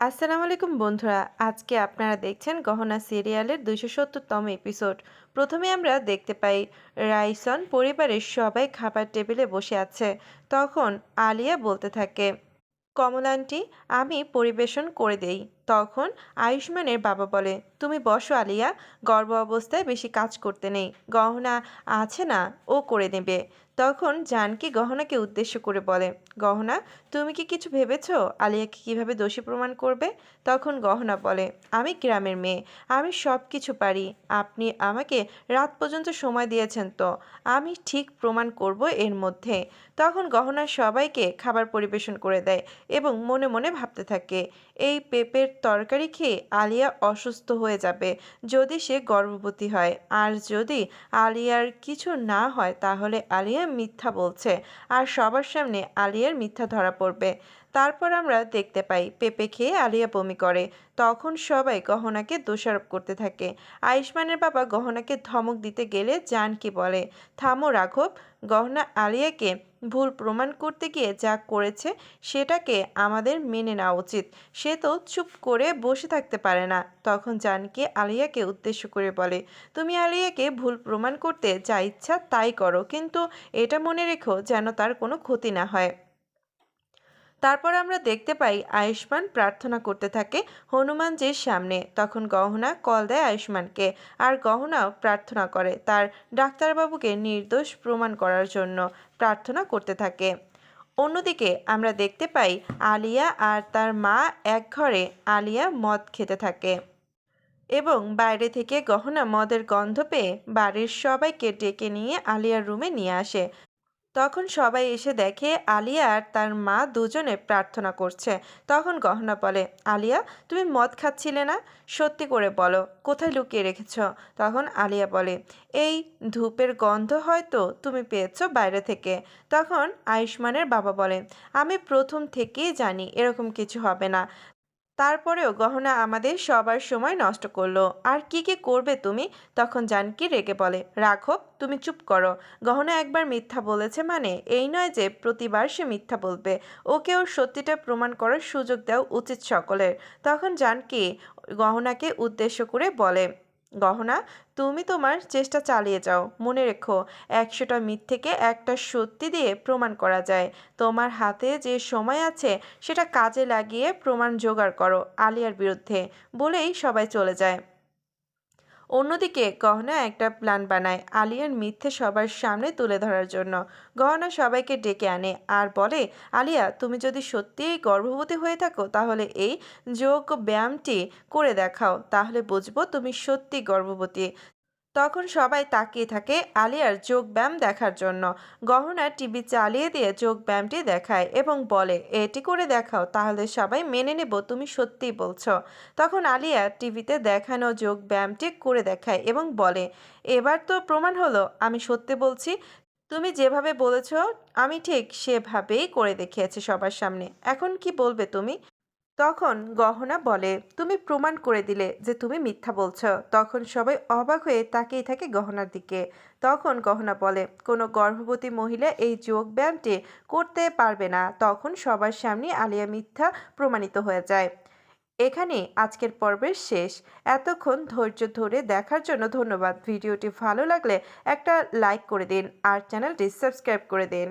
আসসালামু আলাইকুম বন্ধুরা, আজকে আপনারা দেখছেন গহনা সিরিয়ালের দুইশো সত্তরতম এপিসোড প্রথমে আমরা দেখতে পাই রাইসন পরিবারের সবাই খাবার টেবিলে বসে আছে, তখন আলিয়া বলতে থাকে কমলান্টি আমি পরিবেশন করে দেই। তখন আয়ুষ্মানের বাবা বলে, তুমি বসো আলিয়া গর্ভ অবস্থায় বেশি কাজ করতে নেই, গহনা আছে না, ও করে নেবে। তখন জানকি গহনাকে উদ্দেশ্য করে বলে, গহনা, তুমি কি কিছু ভেবেছো আলিয়াকে কীভাবে দোষী প্রমাণ করবে? তখন গহনা বলে, আমি গ্রামের মেয়ে, আমি সব কিছু পারি, আপনি আমাকে রাত পর্যন্ত সময় দিয়েছেন তো, আমি ঠিক প্রমাণ করব এর মধ্যে। তখন গহনা সবাইকে খাবার পরিবেশন করে দেয় এবং মনে মনে ভাবতে থাকে, এই পেঁপের তরকারি খেয়ে আলিয়া অসুস্থ হয়ে যাবে। যদি সে গর্ভবতী হয়, আর যদি আলিয়ার কিছু না হয়, তাহলে আলিয়া মিথ্যা বলছে। আর সবার সামনে আলিয়ার মিথ্যা ধরা পড়বে। তারপর আমরা দেখতে পাই পেঁপে খেয়ে আলিয়া বমি করে। তখন সবাই গহনাকে দোষারোপ করতে থাকে। আয়ুষ্মানের বাবা গহনাকে ধমক দিতে গেলে জানকি বলে, থামো রাঘব, গহনা আলিয়াকে ভুল প্রমাণ করতে গিয়ে যা করেছে সেটাকে আমাদের মেনে নেওয়া উচিত। সে তো চুপ করে বসে থাকতে পারে না। তখন জানকি আলিয়াকে উদ্দেশ্য করে বলে, তুমি আলিয়াকে ভুল প্রমাণ করতে যা ইচ্ছা তাই করো, কিন্তু এটা মনে রেখো যেন তার কোনো ক্ষতি না হয়। তারপর আমরা দেখতে পাই আয়ুষ্মান প্রার্থনা করতে থাকে হনুমানজির সামনে। তখন গহনা কল দেয় আয়ুষ্মানকে আর গহনাও প্রার্থনা করে তার ডাক্তারবাবুকে নির্দোষ প্রমাণ করার জন্য প্রার্থনা করতে থাকে। অন্যদিকে আমরা দেখতে পাই আলিয়া আর তার মা এক ঘরে আলিয়া মদ খেতে থাকে এবং বাইরে থেকে গহনা মদের গন্ধ পেয়ে বাড়ির সবাইকে ডেকে নিয়ে আলিয়ার রুমে নিয়ে আসে। তখন সবাই এসে দেখে আলিয়া আর তার মা দুজনে প্রার্থনা করছে। তখন গহনা বলে, আলিয়া, তুমি মদ খাচ্ছিলে না? সত্যি করে বলো, কোথায় লুকিয়ে রেখেছ? তখন আলিয়া বলে, এই ধূপের গন্ধ হয়তো তুমি পেয়েছ বাইরে থেকে। তখন আয়ুষ্মানের বাবা বলে, আমি প্রথম থেকেই জানি এরকম কিছু হবে না। তারপরেও গহনা আমাদের সবার সময় নষ্ট করল। আর কি কি করবে তুমি? তখন জানকি রেগে বলে, রাঘব, তুমি চুপ করো। গহনা একবার মিথ্যা বলেছে মানে? এই নয় যে প্রতিবার সে মিথ্যা বলবে। ওকে ওর সত্যিটা প্রমাণ করার সুযোগ দেওয়া উচিত সকলের। তখন জানকি গহনাকে উদ্দেশ্য করে বলে গহনা, তুমি তোমার চেষ্টা চালিয়ে যাও। মনে রেখো, একশোটা মিথ্যেকে একটা সত্যি দিয়ে প্রমাণ করা যায়। তোমার হাতে যে সময় আছে, সেটা কাজে লাগিয়ে প্রমাণ জোগাড় করো আলিয়ার বিরুদ্ধে, বলেই সবাই চলে যায়। অন্যদিকে গহনা একটা প্ল্যান বানায় আলিয়ার মিথ্যে সবার সামনে তুলে ধরার জন্য। গহনা সবাইকে ডেকে আনে আর বলে, আলিয়া, তুমি যদি সত্যিই গর্ভবতী হয়ে থাকো, তাহলে এই যোগ ব্যায়ামটি করে দেখাও। তাহলে বুঝব তুমি সত্যি গর্ভবতী। তখন সবাই তাকিয়ে থাকে আলিয়ার যোগ ব্যায়াম দেখার জন্য। গহনা টিভি চালিয়ে দিয়ে যোগ ব্যায়ামটি দেখায় এবং বলে, এটি করে দেখাও, তাহলে সবাই মেনে নেব, তুমি সত্যিই বলছো। তখন আলিয়া টিভিতে দেখানো যোগ ব্যায়ামটি করে দেখায় এবং বলে, এবার তো প্রমাণ হলো, আমি সত্যি বলছি, তুমি যেভাবে বলেছ, আমি ঠিক সেভাবেই করে দেখিয়েছি সবার সামনে। এখন কি বলবে তুমি? তখন গহনা বলে, তুমি প্রমাণ করে দিলে যে তুমি মিথ্যা বলছো। তখন সবাই অবাক হয়ে তাকিয়ে থাকে গহনার দিকে। তখন গহনা বলে, কোনো গর্ভবতী মহিলা এই যোগ ব্যায়ামটি করতে পারবে না। তখন সবার সামনে আলিয়া মিথ্যা প্রমাণিত হয়ে যায়। এখানে আজকের পর্বের শেষ। এতক্ষণ ধৈর্য ধরে দেখার জন্য ধন্যবাদ। ভিডিওটি ভালো লাগলে একটা লাইক করে দিন আর চ্যানেলটি সাবস্ক্রাইব করে দিন।